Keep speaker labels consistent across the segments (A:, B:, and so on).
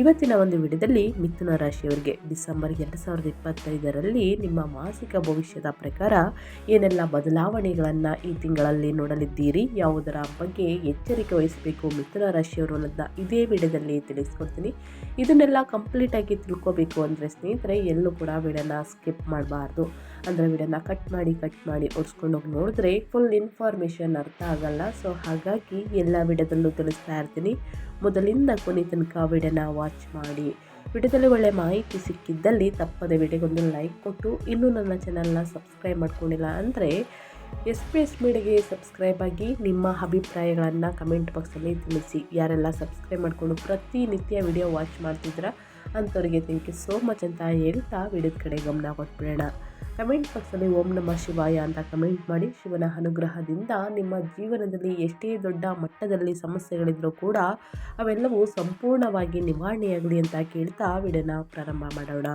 A: ಇವತ್ತಿನ ಒಂದು ವಿಡಿಯೋದಲ್ಲಿ ಮಿಥುನ ರಾಶಿಯವರಿಗೆ ಡಿಸೆಂಬರ್ ಎರಡು ಸಾವಿರದ ಇಪ್ಪತ್ತೈದರಲ್ಲಿ ನಿಮ್ಮ ಮಾಸಿಕ ಭವಿಷ್ಯದ ಪ್ರಕಾರ ಏನೆಲ್ಲ ಬದಲಾವಣೆಗಳನ್ನು ಈ ತಿಂಗಳಲ್ಲಿ ನೋಡಲಿದ್ದೀರಿ, ಯಾವುದರ ಬಗ್ಗೆ ಎಚ್ಚರಿಕೆ ವಹಿಸಬೇಕು ಮಿಥುನ ರಾಶಿಯವರು ಅನ್ನೋದನ್ನ ಇದೇ ವಿಡಿಯೋದಲ್ಲಿ ತಿಳಿಸ್ಕೊಡ್ತೀನಿ. ಇದನ್ನೆಲ್ಲ ಕಂಪ್ಲೀಟಾಗಿ ತಿಳ್ಕೊಬೇಕು ಅಂದರೆ ಸ್ನೇಹಿತರೆ, ಎಲ್ಲೂ ಕೂಡ ವಿಡಿಯೋನ ಸ್ಕಿಪ್ ಮಾಡಬಾರ್ದು. ಅಂದರೆ ವಿಡಿಯೋನ ಕಟ್ ಮಾಡಿ ಕಟ್ ಮಾಡಿ ಓಡಿಸ್ಕೊಂಡು ಹೋಗಿ ನೋಡಿದ್ರೆ ಫುಲ್ ಇನ್ಫಾರ್ಮೇಷನ್ ಅರ್ಥ ಆಗಲ್ಲ. ಸೊ ಹಾಗಾಗಿ ಎಲ್ಲ ವಿಡಿಯೋದಲ್ಲೂ ತಿಳಿಸ್ತಾ ಇರ್ತೀನಿ. ಮೊದಲಿಂದ ಕೊನೆ ತನಕ ವಿಡಿಯೋನ ವಾಚ್ ಮಾಡಿ. ವಿಡಿಯೋದಲ್ಲಿ ಒಳ್ಳೆ ಮಾಹಿತಿ ಸಿಕ್ಕಿದ್ದಲ್ಲಿ ತಪ್ಪದೆ ವಿಡಿಯೋಗೊಂದು ಲೈಕ್ ಕೊಟ್ಟು, ಇನ್ನೂ ನನ್ನ ಚಾನಲ್ನ ಸಬ್ಸ್ಕ್ರೈಬ್ ಮಾಡ್ಕೊಂಡಿಲ್ಲ ಅಂದರೆ ಎಸ್ ಪಿ ಎಸ್ ಮೀಡಿಯಾಗೆ ಸಬ್ಸ್ಕ್ರೈಬ್ ಆಗಿ ನಿಮ್ಮ ಅಭಿಪ್ರಾಯಗಳನ್ನು ಕಮೆಂಟ್ ಬಾಕ್ಸಲ್ಲಿ ತಿಳಿಸಿ. ಯಾರೆಲ್ಲ ಸಬ್ಸ್ಕ್ರೈಬ್ ಮಾಡಿಕೊಂಡು ಪ್ರತಿನಿತ್ಯ ವಿಡಿಯೋ ವಾಚ್ ಮಾಡ್ತಿದ್ರ ಅಂಥವ್ರಿಗೆ ಥ್ಯಾಂಕ್ ಯು ಸೋ ಮಚ್ ಅಂತ ಹೇಳ್ತಾ ವಿಡಿಯೋದ ಕಡೆ ಗಮನ ಕೊಟ್ಬಿಡೋಣ. ಕಮೆಂಟ್ ಬಾಕ್ಸಲ್ಲಿ ಓಂ ನಮ ಶಿವಾಯ ಅಂತ ಕಮೆಂಟ್ ಮಾಡಿ. ಶಿವನ ಅನುಗ್ರಹದಿಂದ ನಿಮ್ಮ ಜೀವನದಲ್ಲಿ ಎಷ್ಟೇ ದೊಡ್ಡ ಮಟ್ಟದಲ್ಲಿ ಸಮಸ್ಯೆಗಳಿದ್ರೂ ಕೂಡ ಅವೆಲ್ಲವೂ ಸಂಪೂರ್ಣವಾಗಿ ನಿವಾರಣೆಯಾಗಲಿ ಅಂತ ಕೇಳ್ತಾ ವಿಡಿಯೋನ ಪ್ರಾರಂಭ ಮಾಡೋಣ.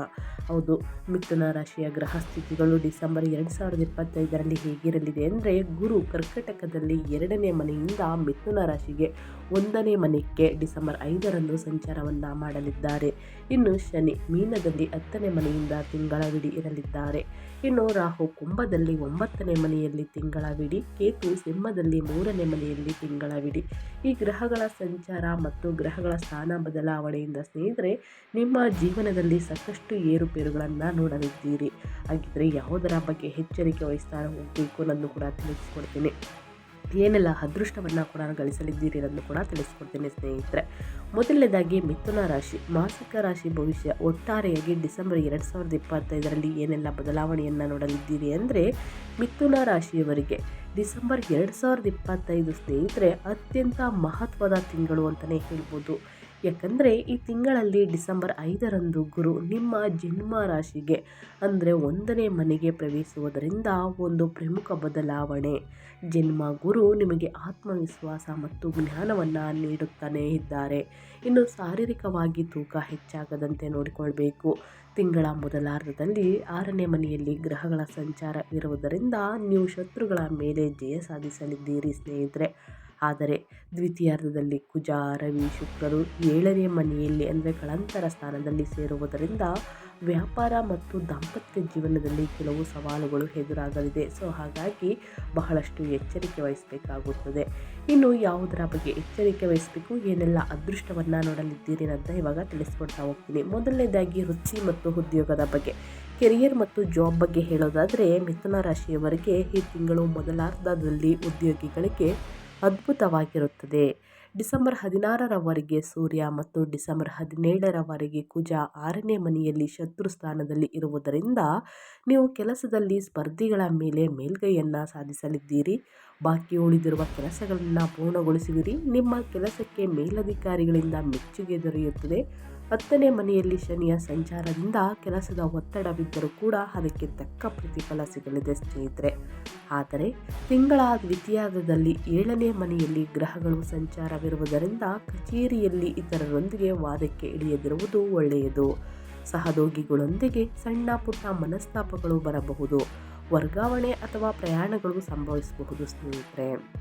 A: ಹೌದು, ಮಿಥುನ ರಾಶಿಯ ಗ್ರಹ ಸ್ಥಿತಿಗಳು ಡಿಸೆಂಬರ್ ಎರಡು ಸಾವಿರದ ಇಪ್ಪತ್ತೈದರಲ್ಲಿ ಹೇಗಿರಲಿದೆ ಅಂದರೆ ಗುರು ಕರ್ಕಟಕದಲ್ಲಿ ಎರಡನೇ ಮನೆಯಿಂದ ಮಿಥುನ ರಾಶಿಗೆ ಒಂದನೇ ಮನೆಗೆ ಡಿಸೆಂಬರ್ ಐದರಂದು ಸಂಚಾರವನ್ನು ಮಾಡಲಿದ್ದಾರೆ. ಇನ್ನು ಶನಿ ಮೀನದಲ್ಲಿ ಹತ್ತನೇ ಮನೆಯಿಂದ ತಿಂಗಳವಿಡಿ ಇರಲಿದ್ದಾರೆ. ಇನ್ನು ರಾಹು ಕುಂಭದಲ್ಲಿ ಒಂಬತ್ತನೇ ಮನೆಯಲ್ಲಿ ತಿಂಗಳವಿಡೀ, ಕೇತು ಸಿಂಹದಲ್ಲಿ ಮೂರನೇ ಮನೆಯಲ್ಲಿ ತಿಂಗಳವಿಡಿ. ಈ ಗ್ರಹಗಳ ಸಂಚಾರ ಮತ್ತು ಗ್ರಹಗಳ ಸ್ಥಾನ ಬದಲಾವಣೆಯಿಂದ ಸ್ನೇಹಿತರೆ, ನಿಮ್ಮ ಜೀವನದಲ್ಲಿ ಸಾಕಷ್ಟು ಏರುಪೇರುಗಳನ್ನು ನೋಡಲಿದ್ದೀರಿ. ಹಾಗಿದ್ರೆ ಯಾವುದರ ಬಗ್ಗೆ ಎಚ್ಚರಿಕೆ ವಹಿಸ್ತಾ ಹೋಗಬೇಕು ನಾನು ಕೂಡ ತಿಳಿಸ್ಕೊಡ್ತೀನಿ. ಏನೆಲ್ಲ ಅದೃಷ್ಟವನ್ನು ಕೂಡ ಗಳಿಸಲಿದ್ದೀರಿ ಅನ್ನೋದು ಕೂಡ ತಿಳಿಸ್ಕೊಡ್ತೀನಿ ಸ್ನೇಹಿತರೆ. ಮೊದಲನೇದಾಗಿ ಮಿಥುನ ರಾಶಿ. ಮಾಸಿಕ ರಾಶಿ ಭವಿಷ್ಯ. ಒಟ್ಟಾರೆಯಾಗಿ ಡಿಸೆಂಬರ್ ಎರಡು ಸಾವಿರದ ಇಪ್ಪತ್ತೈದರಲ್ಲಿ ಏನೆಲ್ಲ ಬದಲಾವಣೆಯನ್ನು ನೋಡಲಿದ್ದೀರಿ ಅಂದರೆ ಮಿಥುನ ರಾಶಿಯವರಿಗೆ. ಡಿಸೆಂಬರ್ ಎರಡು ಸಾವಿರದ ಇಪ್ಪತ್ತೈದು ಸ್ನೇಹಿತರೆ, ಅತ್ಯಂತ ಮಹತ್ವದ ತಿಂಗಳು ಅಂತಲೇ ಹೇಳ್ಬೋದು. ಯಾಕಂದರೆ ಈ ತಿಂಗಳಲ್ಲಿ ಡಿಸೆಂಬರ್ ಐದರಂದು ಗುರು ನಿಮ್ಮ ಜನ್ಮ ರಾಶಿಗೆ, ಅಂದರೆ ಒಂದನೇ ಮನೆಗೆ ಪ್ರವೇಶಿಸುವುದರಿಂದ ಒಂದು ಪ್ರಮುಖ ಬದಲಾವಣೆ. ಜನ್ಮ ಗುರು ನಿಮಗೆ ಆತ್ಮವಿಶ್ವಾಸ ಮತ್ತು ಜ್ಞಾನವನ್ನು ನೀಡುತ್ತಾನೆ ಇದ್ದಾರೆ. ಇನ್ನು ಶಾರೀರಿಕವಾಗಿ ತೂಕ ಹೆಚ್ಚಾಗದಂತೆ ನೋಡಿಕೊಳ್ಬೇಕು. ತಿಂಗಳ ಮೊದಲಾರ್ಧದಲ್ಲಿ ಆರನೇ ಮನೆಯಲ್ಲಿ ಗ್ರಹಗಳ ಸಂಚಾರ ಇರುವುದರಿಂದ ನೀವು ಶತ್ರುಗಳ ಮೇಲೆ ಜಯ ಸಾಧಿಸಲಿದ್ದೀರಿ ಸ್ನೇಹಿತರೆ. ಆದರೆ ದ್ವಿತೀಯಾರ್ಧದಲ್ಲಿ ಕುಜ, ರವಿ, ಶುಕ್ರರು ಏಳನೇ ಮನೆಯಲ್ಲಿ ಅಂದರೆ ಕಳಂತರ ಸ್ಥಾನದಲ್ಲಿ ಸೇರುವುದರಿಂದ ವ್ಯಾಪಾರ ಮತ್ತು ದಾಂಪತ್ಯ ಜೀವನದಲ್ಲಿ ಕೆಲವು ಸವಾಲುಗಳು ಎದುರಾಗಲಿದೆ. ಸೊ, ಹಾಗಾಗಿ ಬಹಳಷ್ಟು ಎಚ್ಚರಿಕೆ ವಹಿಸಬೇಕಾಗುತ್ತದೆ. ಇನ್ನು ಯಾವುದರ ಬಗ್ಗೆ ಎಚ್ಚರಿಕೆ ವಹಿಸಬೇಕು, ಏನೆಲ್ಲ ಅದೃಷ್ಟವನ್ನು ನೋಡಲಿದ್ದೀರಿ ಅಂತ ಇವಾಗ ತಿಳಿಸ್ಕೊಡ್ತಾ ಹೋಗ್ತೀನಿ. ಮೊದಲನೇದಾಗಿ ವೃತ್ತಿ ಮತ್ತು ಉದ್ಯೋಗದ ಬಗ್ಗೆ. ಕೆರಿಯರ್ ಮತ್ತು ಜಾಬ್ ಬಗ್ಗೆ ಹೇಳೋದಾದರೆ ಮಿಥುನ ರಾಶಿಯವರಿಗೆ ಈ ತಿಂಗಳು ಮೊದಲಾರ್ಧದಲ್ಲಿ ಉದ್ಯೋಗಿಗಳಿಗೆ ಅದ್ಭುತವಾಗಿರುತ್ತದೆ. ಡಿಸೆಂಬರ್ ಹದಿನಾರರವರೆಗೆ ಸೂರ್ಯ ಮತ್ತು ಡಿಸೆಂಬರ್ ಹದಿನೇಳರವರೆಗೆ ಕುಜ ಆರನೇ ಮನೆಯಲ್ಲಿ ಶತ್ರು ಸ್ಥಾನದಲ್ಲಿ ಇರುವುದರಿಂದ ನೀವು ಕೆಲಸದಲ್ಲಿ ಸ್ಪರ್ಧಿಗಳ ಮೇಲೆ ಮೇಲ್ಗೈಯನ್ನು ಸಾಧಿಸಲಿದ್ದೀರಿ. ಬಾಕಿ ಉಳಿದಿರುವ ಕೆಲಸಗಳನ್ನು ಪೂರ್ಣಗೊಳಿಸುವಿರಿ. ನಿಮ್ಮ ಕೆಲಸಕ್ಕೆ ಮೇಲಧಿಕಾರಿಗಳಿಂದ ಮೆಚ್ಚುಗೆ ದೊರೆಯುತ್ತದೆ. ಹತ್ತನೇ ಮನೆಯಲ್ಲಿ ಶನಿಯ ಸಂಚಾರದಿಂದ ಕೆಲಸದ ಒತ್ತಡವಿದ್ದರೂ ಕೂಡ ಅದಕ್ಕೆ ತಕ್ಕ ಪ್ರತಿಫಲ ಸಿಗಲಿದೆ ಸ್ನೇಹಿತರೆ. ಆದರೆ ತಿಂಗಳ ದ್ವಿತೀಯಾರ್ಧದಲ್ಲಿ ಏಳನೇ ಮನೆಯಲ್ಲಿ ಗ್ರಹಗಳು ಸಂಚಾರವಿರುವುದರಿಂದ ಕಚೇರಿಯಲ್ಲಿ ಇತರರೊಂದಿಗೆ ವಾದಕ್ಕೆ ಇಳಿಯದಿರುವುದು ಒಳ್ಳೆಯದು. ಸಹದೋಗಿಗಳೊಂದಿಗೆ ಸಣ್ಣ ಪುಟ್ಟ ಮನಸ್ತಾಪಗಳು ಬರಬಹುದು. ವರ್ಗಾವಣೆ ಅಥವಾ ಪ್ರಯಾಣಗಳು ಸಂಭವಿಸಬಹುದು ಸ್ನೇಹಿತರೆ.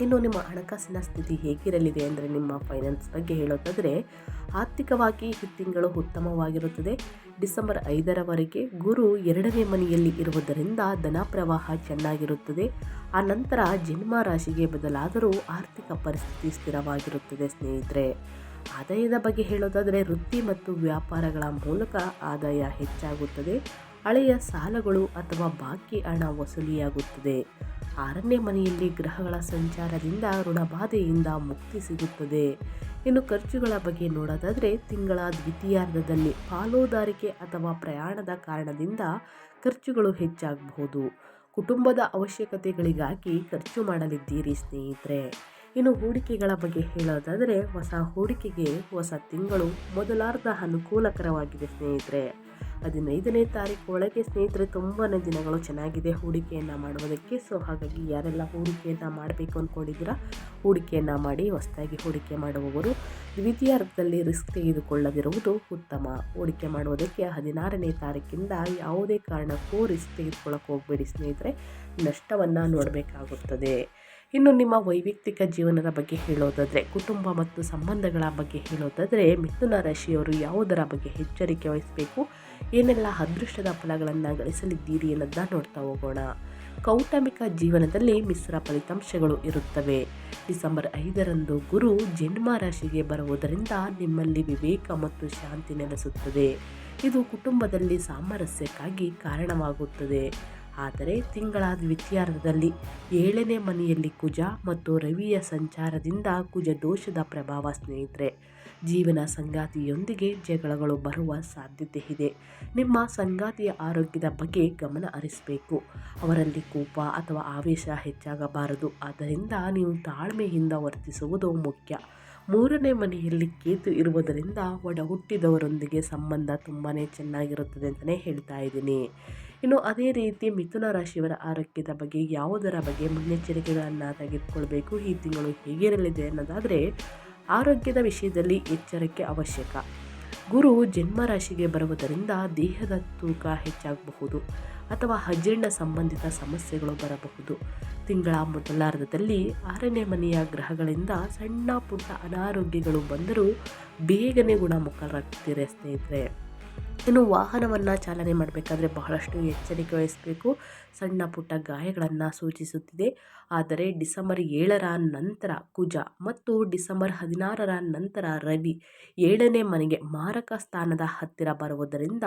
A: ಇನ್ನು ನಿಮ್ಮ ಹಣಕಾಸಿನ ಸ್ಥಿತಿ ಹೇಗಿರಲಿದೆ ಅಂದರೆ ನಿಮ್ಮ ಫೈನಾನ್ಸ್ ಬಗ್ಗೆ ಹೇಳೋದಾದರೆ ಆರ್ಥಿಕವಾಗಿ ಈ ತಿಂಗಳು ಉತ್ತಮವಾಗಿರುತ್ತದೆ. ಡಿಸೆಂಬರ್ ಐದರವರೆಗೆ ಗುರು ಎರಡನೇ ಮನೆಯಲ್ಲಿ ಇರುವುದರಿಂದ ಧನ ಪ್ರವಾಹ ಚೆನ್ನಾಗಿರುತ್ತದೆ. ಆ ನಂತರ ಜನ್ಮ ರಾಶಿಗೆ ಬದಲಾದರೂ ಆರ್ಥಿಕ ಪರಿಸ್ಥಿತಿ ಸ್ಥಿರವಾಗಿರುತ್ತದೆ ಸ್ನೇಹಿತರೆ. ಆದಾಯದ ಬಗ್ಗೆ ಹೇಳೋದಾದರೆ ವೃತ್ತಿ ಮತ್ತು ವ್ಯಾಪಾರಗಳ ಮೂಲಕ ಆದಾಯ ಹೆಚ್ಚಾಗುತ್ತದೆ. ಹಳೆಯ ಸಾಲಗಳು ಅಥವಾ ಬಾಕಿ ಹಣ ವಸೂಲಿಯಾಗುತ್ತದೆ. ಆರನೇ ಮನೆಯಲ್ಲಿ ಗ್ರಹಗಳ ಸಂಚಾರದಿಂದ ಋಣಬಾಧೆಯಿಂದ ಮುಕ್ತಿ ಸಿಗುತ್ತದೆ. ಇನ್ನು ಖರ್ಚುಗಳ ಬಗ್ಗೆ ನೋಡೋದಾದರೆ ತಿಂಗಳ ದ್ವಿತೀಯಾರ್ಧದಲ್ಲಿ ಪಾಲುದಾರಿಕೆ ಅಥವಾ ಪ್ರಯಾಣದ ಕಾರಣದಿಂದ ಖರ್ಚುಗಳು ಹೆಚ್ಚಾಗಬಹುದು. ಕುಟುಂಬದ ಅವಶ್ಯಕತೆಗಳಿಗಾಗಿ ಖರ್ಚು ಮಾಡಲಿದ್ದೀರಿ ಸ್ನೇಹಿತರೆ. ಇನ್ನು ಹೂಡಿಕೆಗಳ ಬಗ್ಗೆ ಹೇಳೋದಾದರೆ ಹೊಸ ಹೂಡಿಕೆಗೆ ಹೊಸ ತಿಂಗಳು ಮೊದಲಾರ್ಧ ಅನುಕೂಲಕರವಾಗಿದೆ ಸ್ನೇಹಿತರೆ. ಹದಿನೈದನೇ ತಾರೀಕು ಒಳಗೆ ಸ್ನೇಹಿತರೆ ತುಂಬಾ ದಿನಗಳು ಚೆನ್ನಾಗಿದೆ ಹೂಡಿಕೆಯನ್ನು ಮಾಡುವುದಕ್ಕೆ. ಸೊ ಹಾಗಾಗಿ ಯಾರೆಲ್ಲ ಹೂಡಿಕೆಯನ್ನು ಮಾಡಬೇಕು ಅಂದ್ಕೊಂಡಿದ್ದೀರಾ ಹೂಡಿಕೆಯನ್ನು ಮಾಡಿ ಹೊಸದಾಗಿ ಹೂಡಿಕೆ ಮಾಡುವವರು, ದ್ವಿತೀಯಾರ್ಧದಲ್ಲಿ ರಿಸ್ಕ್ ತೆಗೆದುಕೊಳ್ಳದಿರುವುದು ಉತ್ತಮ. ಹೂಡಿಕೆ ಮಾಡುವುದಕ್ಕೆ ಹದಿನಾರನೇ ತಾರೀಕಿಂದ ಯಾವುದೇ ಕಾರಣಕ್ಕೂ ರಿಸ್ಕ್ ತೆಗೆದುಕೊಳ್ಳೋಕೆ ಹೋಗಬೇಡಿ ಸ್ನೇಹಿತರೆ, ನಷ್ಟವನ್ನು ನೋಡಬೇಕಾಗುತ್ತದೆ. ಇನ್ನು ನಿಮ್ಮ ವೈಯಕ್ತಿಕ ಜೀವನದ ಬಗ್ಗೆ ಹೇಳೋದಾದರೆ, ಕುಟುಂಬ ಮತ್ತು ಸಂಬಂಧಗಳ ಬಗ್ಗೆ ಹೇಳೋದಾದರೆ, ಮಿಥುನ ರಾಶಿಯವರು ಯಾವುದರ ಬಗ್ಗೆ ಎಚ್ಚರಿಕೆ ವಹಿಸಬೇಕು? ಏನೆಲ್ಲ ಅದೃಷ್ಟದ ಫಲಗಳನ್ನು ಗಳಿಸಲಿದ್ದೀರಿ ಅನ್ನೋದನ್ನ ನೋಡ್ತಾ ಹೋಗೋಣ. ಕೌಟುಂಬಿಕ ಜೀವನದಲ್ಲಿ ಮಿಶ್ರ ಫಲಿತಾಂಶಗಳು ಇರುತ್ತವೆ. ಡಿಸೆಂಬರ್ ಐದರಂದು ಗುರು ಜನ್ಮ ರಾಶಿಗೆ ಬರುವುದರಿಂದ ನಿಮ್ಮಲ್ಲಿ ವಿವೇಕ ಮತ್ತು ಶಾಂತಿ ನೆಲೆಸುತ್ತದೆ. ಇದು ಕುಟುಂಬದಲ್ಲಿ ಸಾಮರಸ್ಯಕ್ಕಾಗಿ ಕಾರಣವಾಗುತ್ತದೆ. ಆದರೆ ತಿಂಗಳ ದ್ವಿತೀಯಾರ್ಧದಲ್ಲಿ ಏಳನೇ ಮನೆಯಲ್ಲಿ ಕುಜ ಮತ್ತು ರವಿಯ ಸಂಚಾರದಿಂದ ಕುಜ ದೋಷದ ಪ್ರಭಾವ ಸ್ನೇಹಿತರೆ ಜೀವನ ಸಂಗಾತಿಯೊಂದಿಗೆ ಜಗಳಗಳು ಬರುವ ಸಾಧ್ಯತೆ ಇದೆ ನಿಮ್ಮ ಸಂಗಾತಿಯ ಆರೋಗ್ಯದ ಬಗ್ಗೆ ಗಮನ ಹರಿಸಬೇಕು. ಅವರಲ್ಲಿ ಕೋಪ ಅಥವಾ ಆವೇಶ ಹೆಚ್ಚಾಗಬಾರದು. ಆದ್ದರಿಂದ ನೀವು ತಾಳ್ಮೆಯಿಂದ ವರ್ತಿಸುವುದು ಮುಖ್ಯ. ಮೂರನೇ ಮನೆಯಲ್ಲಿ ಕೇತು ಇರುವುದರಿಂದ ಒಡ ಹುಟ್ಟಿದವರೊಂದಿಗೆ ಸಂಬಂಧ ತುಂಬಾ ಚೆನ್ನಾಗಿರುತ್ತದೆ ಅಂತಲೇ ಹೇಳ್ತಾ ಇದ್ದೀನಿ. ಇನ್ನು ಅದೇ ರೀತಿ ಮಿಥುನ ರಾಶಿಯವರ ಆರೋಗ್ಯದ ಬಗ್ಗೆ ಯಾವುದರ ಬಗ್ಗೆ ಮುನ್ನೆಚ್ಚರಿಕೆಗಳನ್ನು ತೆಗೆದುಕೊಳ್ಬೇಕು? ಈ ತಿಂಗಳು ಹೇಗಿರಲಿದೆ ಅನ್ನೋದಾದರೆ ಆರೋಗ್ಯದ ವಿಷಯದಲ್ಲಿ ಎಚ್ಚರಿಕೆ ಅವಶ್ಯಕ. ಗುರು ಜನ್ಮ ರಾಶಿಗೆ ಬರುವುದರಿಂದ ದೇಹದ ತೂಕ ಹೆಚ್ಚಾಗಬಹುದು ಅಥವಾ ಅಜೀರ್ಣ ಸಂಬಂಧಿತ ಸಮಸ್ಯೆಗಳು ಬರಬಹುದು. ತಿಂಗಳ ಮೊದಲಾರ್ಧದಲ್ಲಿ ಆರನೇ ಮನೆಯ ಗ್ರಹಗಳಿಂದ ಸಣ್ಣ ಪುಟ್ಟ ಅನಾರೋಗ್ಯಗಳು ಬಂದರೂ ಬೇಗನೆ ಗುಣಮುಖರಾಗ್ತೀರ ಸ್ನೇಹಿತರೆ. ಇನ್ನು ವಾಹನವನ್ನು ಚಾಲನೆ ಮಾಡಬೇಕಾದ್ರೆ ಬಹಳಷ್ಟು ಎಚ್ಚರಿಕೆ ವಹಿಸಬೇಕು. ಸಣ್ಣ ಪುಟ್ಟ ಗಾಯಗಳನ್ನು ಸೂಚಿಸುತ್ತಿದೆ. ಆದರೆ ಡಿಸೆಂಬರ್ ಏಳರ ನಂತರ ಕುಜ ಮತ್ತು ಡಿಸೆಂಬರ್ ಹದಿನಾರರ ನಂತರ ರವಿ ಏಳನೇ ಮನೆಗೆ ಮಾರಕ ಸ್ಥಾನದ ಹತ್ತಿರ ಬರುವುದರಿಂದ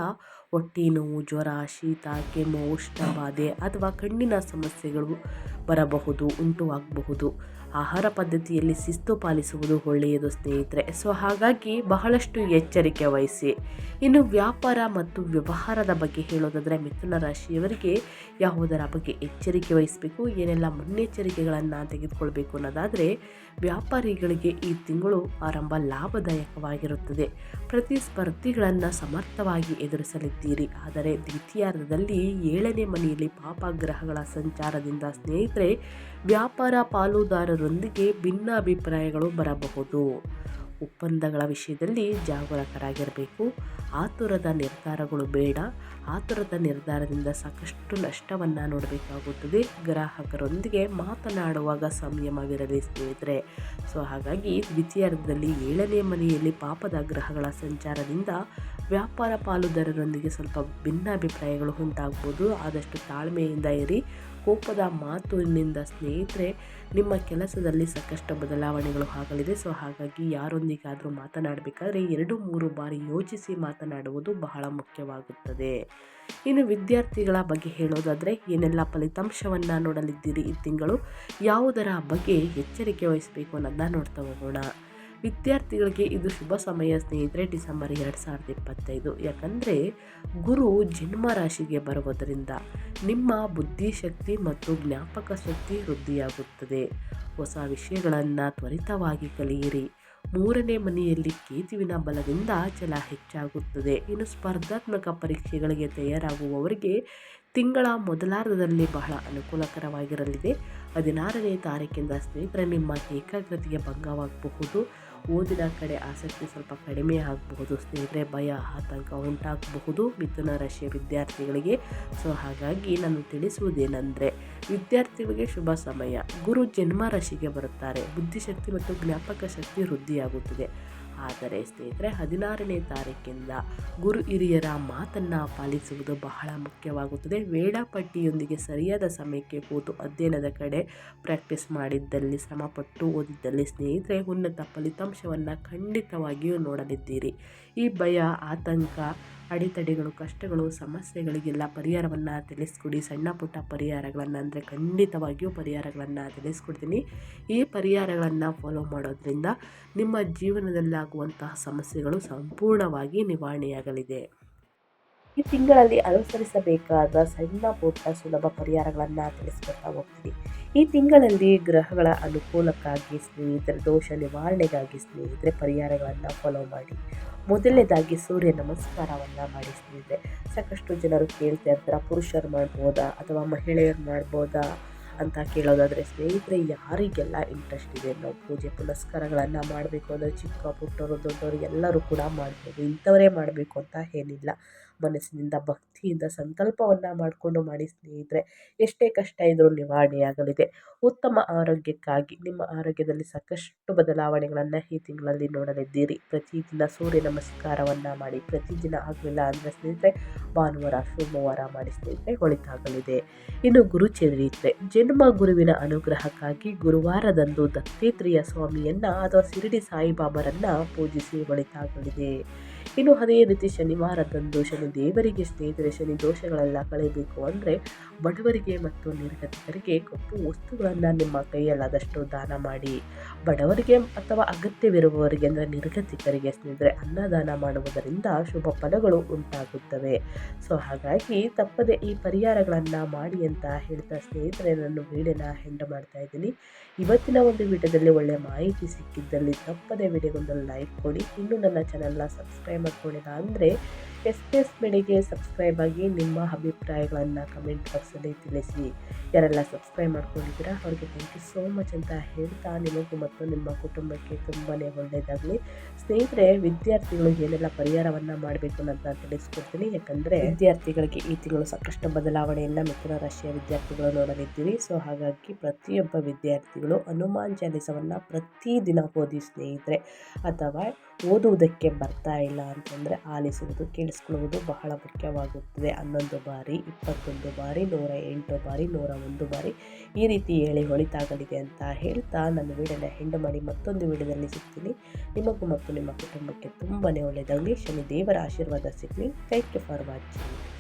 A: ಹೊಟ್ಟೆ ನೋವು ಜ್ವರ, ಶೀತ, ಕೆಮ್ಮು, ಉಷ್ಣಬಾಧೆ ಅಥವಾ ಕಣ್ಣಿನ ಸಮಸ್ಯೆಗಳು ಬರಬಹುದು, ಉಂಟುವಾಗಬಹುದು. ಆಹಾರ ಪದ್ಧತಿಯಲ್ಲಿ ಶಿಸ್ತು ಪಾಲಿಸುವುದು ಒಳ್ಳೆಯದು, ಸ್ನೇಹಿತರೆ. ಸೊ ಹಾಗಾಗಿ ಬಹಳಷ್ಟು ಎಚ್ಚರಿಕೆ ವಹಿಸಿ. ಇನ್ನು ವ್ಯಾಪಾರ ಮತ್ತು ವ್ಯವಹಾರದ ಬಗ್ಗೆ ಹೇಳೋದಾದರೆ ಮಿಥುನ ರಾಶಿಯವರಿಗೆ ಯಾವುದರ ಬಗ್ಗೆ ಎಚ್ಚರಿಕೆ ವಹಿಸಬೇಕು, ಏನೆಲ್ಲ ಮುನ್ನೆಚ್ಚರಿಕೆಗಳನ್ನು ತೆಗೆದುಕೊಳ್ಬೇಕು ಅನ್ನೋದಾದರೆ ವ್ಯಾಪಾರಿಗಳಿಗೆ ಈ ತಿಂಗಳು ಆರಂಭ ಲಾಭದಾಯಕವಾಗಿರುತ್ತದೆ. ಪ್ರತಿಸ್ಪರ್ಧಿಗಳನ್ನು ಸಮರ್ಥವಾಗಿ ಎದುರಿಸಲಿದ್ದೀರಿ. ಆದರೆ ದ್ವಿತೀಯಾರ್ಧದಲ್ಲಿ ಏಳನೇ ಮನೆಯಲ್ಲಿ ಪಾಪಗ್ರಹಗಳ ಸಂಚಾರದಿಂದ, ಸ್ನೇಹಿತರೆ, ವ್ಯಾಪಾರ ಪಾಲುದಾರರೊಂದಿಗೆ ಭಿನ್ನಾಭಿಪ್ರಾಯಗಳು ಬರಬಹುದು. ಒಪ್ಪಂದಗಳ ವಿಷಯದಲ್ಲಿ ಜಾಗರೂಕರಾಗಿರಬೇಕು. ಆತುರದ ನಿರ್ಧಾರಗಳು ಬೇಡ. ಆತುರದ ನಿರ್ಧಾರದಿಂದ ಸಾಕಷ್ಟು ನಷ್ಟವನ್ನು ನೋಡಬೇಕಾಗುತ್ತದೆ. ಗ್ರಾಹಕರೊಂದಿಗೆ ಮಾತನಾಡುವಾಗ ಸಂಯಮವಿರಲಿ ಸ್ನೇಹಿತರೆ. ಸೊ, ಹಾಗಾಗಿ ದ್ವಿತೀಯಾರ್ಧದಲ್ಲಿ ಏಳನೇ ಮನೆಯಲ್ಲಿ ಪಾಪದ ಗ್ರಹಗಳ ಸಂಚಾರದಿಂದ ವ್ಯಾಪಾರ ಪಾಲುದಾರರೊಂದಿಗೆ ಸ್ವಲ್ಪ ಭಿನ್ನಾಭಿಪ್ರಾಯಗಳು ಉಂಟಾಗ್ಬೋದು. ಆದಷ್ಟು ತಾಳ್ಮೆಯಿಂದ ಇರಿ. ಕೋಪದ ಮಾತಿನಿಂದ ಸ್ನೇಹಿತರೆ, ನಿಮ್ಮ ಕೆಲಸದಲ್ಲಿ ಸಾಕಷ್ಟು ಬದಲಾವಣೆಗಳು ಆಗಲಿದೆ. ಸೊ, ಹಾಗಾಗಿ ಯಾರೊಂದಿಗಾದರೂ ಮಾತನಾಡಬೇಕಾದ್ರೆ ಎರಡು ಮೂರು ಬಾರಿ ಯೋಚಿಸಿ ಮಾತನಾಡುವುದು ಬಹಳ ಮುಖ್ಯವಾಗುತ್ತದೆ. ಇನ್ನು ವಿದ್ಯಾರ್ಥಿಗಳ ಬಗ್ಗೆ ಹೇಳೋದಾದರೆ ಏನೆಲ್ಲ ಫಲಿತಾಂಶವನ್ನು ನೋಡಲಿದ್ದೀರಿ ಈ ತಿಂಗಳು? ಯಾವುದರ ಬಗ್ಗೆ ಎಚ್ಚರಿಕೆ ವಹಿಸಬೇಕು ಅನ್ನೋದನ್ನ ನೋಡ್ತಾ ಹೋಗೋಣ. ವಿದ್ಯಾರ್ಥಿಗಳಿಗೆ ಇದು ಶುಭ ಸಮಯ, ಸ್ನೇಹಿತರೆ, ಡಿಸೆಂಬರ್ ಎರಡು ಸಾವಿರದ ಇಪ್ಪತ್ತೈದು. ಯಾಕಂದರೆ ಗುರು ಜನ್ಮ ರಾಶಿಗೆ ಬರುವುದರಿಂದ ನಿಮ್ಮ ಬುದ್ಧಿಶಕ್ತಿ ಮತ್ತು ಜ್ಞಾಪಕ ಶಕ್ತಿ ವೃದ್ಧಿಯಾಗುತ್ತದೆ. ಹೊಸ ವಿಷಯಗಳನ್ನು ತ್ವರಿತವಾಗಿ ಕಲಿಯಿರಿ. ಮೂರನೇ ಮನೆಯಲ್ಲಿ ಕೇತುವಿನ ಬಲದಿಂದ ಛಲ ಹೆಚ್ಚಾಗುತ್ತದೆ. ಇನ್ನು ಸ್ಪರ್ಧಾತ್ಮಕ ಪರೀಕ್ಷೆಗಳಿಗೆ ತಯಾರಾಗುವವರಿಗೆ ತಿಂಗಳ ಮೊದಲಾರ್ಧದಲ್ಲಿ ಬಹಳ ಅನುಕೂಲಕರವಾಗಿರಲಿದೆ. ಹದಿನಾರನೇ ತಾರೀಕಿಂದ ಸ್ನೇಹಿತರ, ನಿಮ್ಮ ಏಕಾಗ್ರತೆಗೆ ಭಂಗವಾಗಬಹುದು. ಓದಿನ ಕಡೆ ಆಸಕ್ತಿ ಸ್ವಲ್ಪ ಕಡಿಮೆ ಆಗಬಹುದು, ಸ್ನೇಹಿತರೆ ಭಯ, ಆತಂಕ ಉಂಟಾಗಬಹುದು ಮಿಥುನ ರಾಶಿಯ ವಿದ್ಯಾರ್ಥಿಗಳಿಗೆ. ಸೊ ಹಾಗಾಗಿ ನಾನು ತಿಳಿಸುವುದೇನೆಂದರೆ, ವಿದ್ಯಾರ್ಥಿಗಳಿಗೆ ಶುಭ ಸಮಯ. ಗುರು ಜನ್ಮ ರಾಶಿಗೆ ಬರುತ್ತಾರೆ. ಬುದ್ಧಿಶಕ್ತಿ ಮತ್ತು ಜ್ಞಾಪಕ ಶಕ್ತಿ ವೃದ್ಧಿಯಾಗುತ್ತದೆ. ಆದರೆ ಸ್ನೇಹಿತರೆ, ಹದಿನಾರನೇ ತಾರೀಕಿಂದ ಗುರು ಹಿರಿಯರ ಮಾತನ್ನು ಪಾಲಿಸುವುದು ಬಹಳ ಮುಖ್ಯವಾಗುತ್ತದೆ. ವೇಳಾಪಟ್ಟಿಯೊಂದಿಗೆ ಸರಿಯಾದ ಸಮಯಕ್ಕೆ ಕೂತು ಅಧ್ಯಯನದ ಕಡೆ ಪ್ರಾಕ್ಟೀಸ್ ಮಾಡಿದ್ದಲ್ಲಿ ಶ್ರಮಪಟ್ಟು ಓದಿದ್ದಲ್ಲಿ ಸ್ನೇಹಿತರೆ, ಉನ್ನತ ಫಲಿತಾಂಶವನ್ನು ಖಂಡಿತವಾಗಿಯೂ ನೋಡಲಿದ್ದೀರಿ. ಈ ಭಯ, ಆತಂಕ, ಅಡೆತಡೆಗಳು, ಕಷ್ಟಗಳು, ಸಮಸ್ಯೆಗಳಿಗೆಲ್ಲ ಪರಿಹಾರವನ್ನು ತಿಳಿಸ್ಕೊಡಿ. ಸಣ್ಣ ಪುಟ್ಟ ಪರಿಹಾರಗಳನ್ನು ಅಂದರೆ ಖಂಡಿತವಾಗಿಯೂ ಪರಿಹಾರಗಳನ್ನು ತಿಳಿಸ್ಕೊಡ್ತೀನಿ. ಈ ಪರಿಹಾರಗಳನ್ನು ಫಾಲೋ ಮಾಡೋದ್ರಿಂದ ನಿಮ್ಮ ಜೀವನದಲ್ಲಾಗುವಂತಹ ಸಮಸ್ಯೆಗಳು ಸಂಪೂರ್ಣವಾಗಿ ನಿವಾರಣೆಯಾಗಲಿದೆ. ಈ ತಿಂಗಳಲ್ಲಿ ಅನುಸರಿಸಬೇಕಾದ ಸಣ್ಣ ಪುಟ್ಟ ಸುಲಭ ಪರಿಹಾರಗಳನ್ನು ತಿಳಿಸ್ಕೊಡ್ತಾ ಹೋಗ್ತೀನಿ. ಈ ತಿಂಗಳಲ್ಲಿ ಗ್ರಹಗಳ ಅನುಕೂಲಕ್ಕಾಗಿ ಸ್ನೇಹಿತರೆ, ದೋಷ ನಿವಾರಣೆಗಾಗಿ ಸ್ನೇಹಿತರೆ ಪರಿಹಾರಗಳನ್ನು ಫಾಲೋ ಮಾಡಿ. ಮೊದಲನೇದಾಗಿ ಸೂರ್ಯ ನಮಸ್ಕಾರವನ್ನು ಮಾಡಿ ಸ್ನೇಹಿತರೆ. ಸಾಕಷ್ಟು ಜನರು ಕೇಳ್ತಾ ಇರ್ತಾರೆ, ಪುರುಷರು ಮಾಡ್ಬೋದಾ ಅಥವಾ ಮಹಿಳೆಯರು ಮಾಡ್ಬೋದಾ? ಅಂತ ಕೇಳೋದಾದರೆ, ಸ್ನೇಹಿತರೆ, ಯಾರಿಗೆಲ್ಲ ಇಂಟ್ರೆಸ್ಟ್ ಇದೆ ನಾವು ಪೂಜೆ ಪುನಸ್ಕಾರಗಳನ್ನು ಮಾಡಬೇಕು ಅಂದರೆ ಚಿಕ್ಕ ಪುಟ್ಟವರು ದೊಡ್ಡವರು ಎಲ್ಲರೂ ಕೂಡ ಮಾಡ್ಬೋದು. ಇಂಥವರೇ ಮಾಡಬೇಕು ಅಂತ ಏನಿಲ್ಲ. ಮನಸ್ಸಿನಿಂದ ಭಕ್ತಿಯಿಂದ ಸಂಕಲ್ಪವನ್ನು ಮಾಡಿಕೊಂಡು ಮಾಡಿ ಸ್ನೇಹಿತರೆ, ಎಷ್ಟೇ ಕಷ್ಟ ಇದ್ದರೂ ನಿವಾರಣೆಯಾಗಲಿದೆ. ಉತ್ತಮ ಆರೋಗ್ಯಕ್ಕಾಗಿ ನಿಮ್ಮ ಆರೋಗ್ಯದಲ್ಲಿ ಸಾಕಷ್ಟು ಬದಲಾವಣೆಗಳನ್ನು ಈ ತಿಂಗಳಲ್ಲಿ ನೋಡಲಿದ್ದೀರಿ. ಪ್ರತಿದಿನ ಸೂರ್ಯ ನಮಸ್ಕಾರವನ್ನು ಮಾಡಿ, ಪ್ರತಿದಿನ ಆಗಲಿಲ್ಲ ಅಂದರೆ ಸ್ನೇಹಿತರೆ, ಭಾನುವಾರ ಸೋಮವಾರ ಮಾಡಿ ಸ್ನೇಹಿತರೆ, ಒಳಿತಾಗಲಿದೆ. ಇನ್ನು ಗುರು ಚರಿತ್ರೆ. ಜನ್ಮ ಗುರುವಿನ ಅನುಗ್ರಹಕ್ಕಾಗಿ ಗುರುವಾರದಂದು ದತ್ತಾತ್ರೇಯ ಸ್ವಾಮಿಯನ್ನು ಅಥವಾ ಶಿರಡಿ ಸಾಯಿಬಾಬರನ್ನು ಪೂಜಿಸಿ ಒಳಿತಾಗಲಿದೆ. ಇನ್ನು ಅದೇ ರೀತಿ ಶನಿವಾರದಂದು ಶನಿ ದೇವರಿಗೆ ಸ್ನೇಹಿತರೆ, ಶನಿ ದೋಷಗಳೆಲ್ಲ ಕಳೆಯಬೇಕು ಅಂದರೆ ಬಡವರಿಗೆ ಮತ್ತು ನಿರ್ಗತಿಕರಿಗೆ ಕಪ್ಪು ವಸ್ತುಗಳನ್ನು ನಿಮ್ಮ ಕೈಯಲ್ಲಾದಷ್ಟು ದಾನ ಮಾಡಿ. ಬಡವರಿಗೆ ಅಥವಾ ಅಗತ್ಯವಿರುವವರಿಗೆ ಅಂದರೆ ನಿರ್ಗತಿಕರಿಗೆ ಸ್ನೇಹಿತರೆ, ಅನ್ನದಾನ ಮಾಡುವುದರಿಂದ ಶುಭ ಫಲಗಳು ಉಂಟಾಗುತ್ತವೆ. ಸೊ ಹಾಗಾಗಿ ತಪ್ಪದೆ ಈ ಪರಿಹಾರಗಳನ್ನು ಮಾಡಿ ಅಂತ ಹೇಳ್ತಾ ಸ್ನೇಹಿತರೆ ನಾನು ವೀಡಿಯೋನ ಹೆಂಡ ಮಾಡ್ತಾ ಇದ್ದೀನಿ. ಇವತ್ತಿನ ಒಂದು ವಿಡಿಯೋದಲ್ಲಿ ಒಳ್ಳೆಯ ಮಾಹಿತಿ ಸಿಕ್ಕಿದ್ದಲ್ಲಿ ತಪ್ಪದೆ ವಿಡಿಯೋಗೊಂದು ಲೈಕ್ ಕೊಡಿ. ಇನ್ನು ನನ್ನ ಚಾನಲ್ನ ಸಬ್ಸ್ಕ್ರೈಬ್ ಮಾಡ್ಕೊಂಡಿಲ್ಲ ಅಂದರೆ ಎಸ್ ಪಿ ಎಸ್ ಸಬ್ಸ್ಕ್ರೈಬ್ ಆಗಿ ನಿಮ್ಮ ಅಭಿಪ್ರಾಯಗಳನ್ನು ಕಮೆಂಟ್ ಬಾಕ್ಸಲ್ಲಿ ತಿಳಿಸಿ. ಯಾರೆಲ್ಲ ಸಬ್ಸ್ಕ್ರೈಬ್ ಮಾಡ್ಕೊಂಡಿದ್ದೀರಾ, ಅವ್ರಿಗೆ ಥ್ಯಾಂಕ್ ಯು ಸೋ ಮಚ್ ಅಂತ ಹೇಳ್ತಾ ನಿಮಗೂ ಮತ್ತು ನಿಮ್ಮ ಕುಟುಂಬಕ್ಕೆ ತುಂಬಾ ಒಳ್ಳೆಯದಾಗಲಿ ಸ್ನೇಹಿತರೆ, ವಿದ್ಯಾರ್ಥಿಗಳು ಏನೆಲ್ಲ ಪರಿಹಾರವನ್ನು ಮಾಡಬೇಕು ಅಂತ ತಿಳಿಸ್ಕೊಡ್ತೀನಿ. ಯಾಕಂದರೆ ವಿದ್ಯಾರ್ಥಿಗಳಿಗೆ ಈ ತಿಂಗಳು ಸಾಕಷ್ಟು ಬದಲಾವಣೆಯನ್ನು ಮಿಥುನ ರಾಶಿಯ ವಿದ್ಯಾರ್ಥಿಗಳು ನೋಡಲಿದ್ದೀವಿ. ಸೊ ಹಾಗಾಗಿ ಪ್ರತಿಯೊಬ್ಬ ವಿದ್ಯಾರ್ಥಿಗಳು ಹನುಮಾನ್ ಚಾಲಿಸವನ್ನು ಪ್ರತಿದಿನ ಓದಿ ಸ್ನೇಹಿತರೆ. ಅಥವಾ ಓದುವುದಕ್ಕೆ ಬರ್ತಾ ಇಲ್ಲ ಅಂತಂದರೆ ಆಲಿಸುವುದು ಕೇಳಿಸ್ಕೊಳ್ಳುವುದು ಬಹಳ ಮುಖ್ಯವಾಗುತ್ತದೆ. ಹನ್ನೊಂದು ಬಾರಿ, ಇಪ್ಪತ್ತೊಂದು ಬಾರಿ, ನೂರ ಎಂಟು ಬಾರಿ, ನೂರ ಒಂದು ಬಾರಿ ಈ ರೀತಿ ಹೇಳಿ ಹೊಳಿತಾಗಲಿದೆ ಅಂತ ಹೇಳ್ತಾ ನನ್ನ ವೀಡಿಯೋನ ಹೆಂಡು ಮಾಡಿ ಮತ್ತೊಂದು ವೀಡಿಯೋದಲ್ಲಿ ಸಿಗ್ತೀನಿ. ನಿಮಗೂ ಮತ್ತು ನಿಮ್ಮ ಕುಟುಂಬಕ್ಕೆ ತುಂಬನೇ ಒಳ್ಳೆಯದಾಗಲಿ. ಶನಿ ದೇವರ ಆಶೀರ್ವಾದ ಸಿಗಲಿ. Thank you for watching.